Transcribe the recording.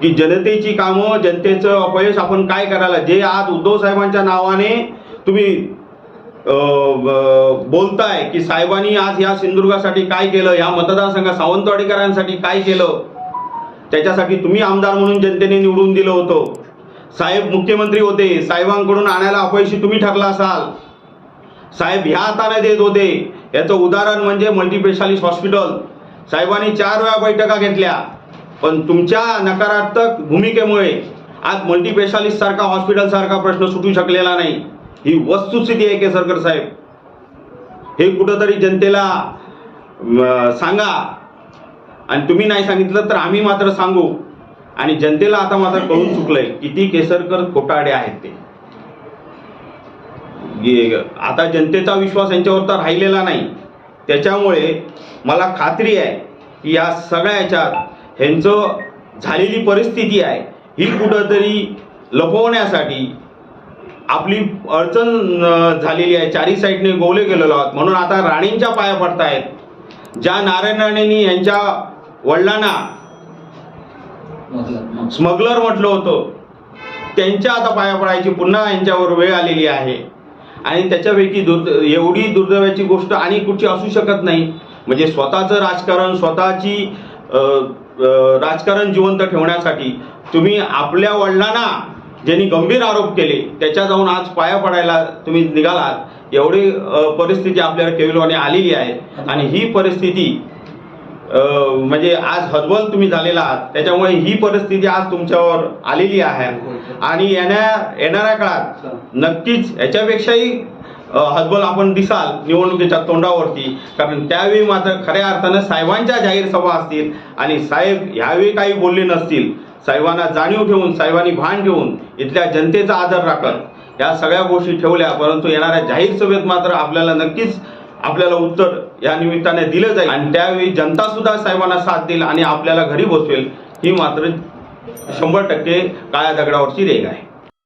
की जनतेची कामं जनतेचं अपयश आपण काय करायला? जे आज उद्धव साहेबांच्या नावाने तुम्ही बोलताय की साहेबांनी आज या सिंधुदुर्गासाठी काय केलं या मतदारसंघात सावंतवाडीकरांसाठी काय केलं त्याच्यासाठी तुम्ही आमदार म्हणून जनतेने निवडून दिलं होतं. साहेब मुख्यमंत्री होते साहेबांकडून आणायला अपयशी तुम्ही ठरला असाल. साहेब ह्या हाताने देत होते. याचं उदाहरण म्हणजे मल्टीस्पेशालिस्ट हॉस्पिटल साहेबांनी चार वेळा बैठका घेतल्या. पण तुमच्या नकारात्मक भूमिकेमुळे आज मल्टीस्पेशालिस्ट सारखा हॉस्पिटल सारखा प्रश्न सुटू शकलेला नाही. ही वस्तुस्थिती आहे केसरकर साहेब. हे कुठंतरी जनतेला सांगा. आणि तुम्ही नाही सांगितलं तर आम्ही मात्र सांगू. आणि जनतेला आता मात्र कळून चुकलंय किती केसरकर खोटाडे आहेत ते. आता जनतेचा विश्वास यांच्यावर तर राहिलेला नाही. त्याच्यामुळे मला खात्री आहे की या सगळ्या याच्यात ह्यांचं झालेली परिस्थिती आहे ही कुठंतरी लपवण्यासाठी आपली अडचण झालेली आहे. चारी साईडने गोवले गेलेलो आहोत. म्हणून आता राणींच्या पाया पडतायत. ज्या नारायण राणेंनी यांच्या वडिलांना स्मगलर म्हटलं होतं त्यांच्या आता पाया पडायची पुन्हा यांच्यावर वेळ आलेली आहे. आणि त्याच्यापैकी दुर्द एवढी दुर्दैवाची गोष्ट आणि कुठची असू शकत नाही. म्हणजे स्वतःचं राजकारण स्वतःची राजकारण जिवंत ठेवण्यासाठी तुम्ही आपल्या वडिलांना ज्यांनी गंभीर आरोप केले त्याच्या जाऊन आज पाया पडायला तुम्ही निघालात. एवढी परिस्थिती आपल्याला केविलवाने आलेली आहे. आणि ही परिस्थिती म्हणजे आज हतबल तुम्ही झालेला आहात. त्याच्यामुळे ही परिस्थिती आज तुमच्यावर आलेली आहे. आणि येण्या येणाऱ्या काळात नक्कीच याच्यापेक्षाही हतबल आपण दिसाल निवडणुकीच्या तोंडावरती. कारण त्यावेळी मात्र खऱ्या अर्थानं साहेबांच्या जाहीर सभा असतील आणि साहेब ह्यावेळी काही बोलले नसतील. साहेबांना जाणीव ठेवून साहेबांनी भान ठेवून इथल्या जनतेचा आदर राखत या सगळ्या गोष्टी ठेवल्या परंतु येणाऱ्या जाहीर सभेत मात्र आपल्याला नक्कीच आपल्याला उत्तर या निमित्ताने दिलं जाईल. आणि त्यावेळी जनता सुद्धा साहेबांना साथ देईल आणि आपल्याला घरी बसवेल ही मात्र शंभर टक्के काळ्या दगडावरची रेग आहे.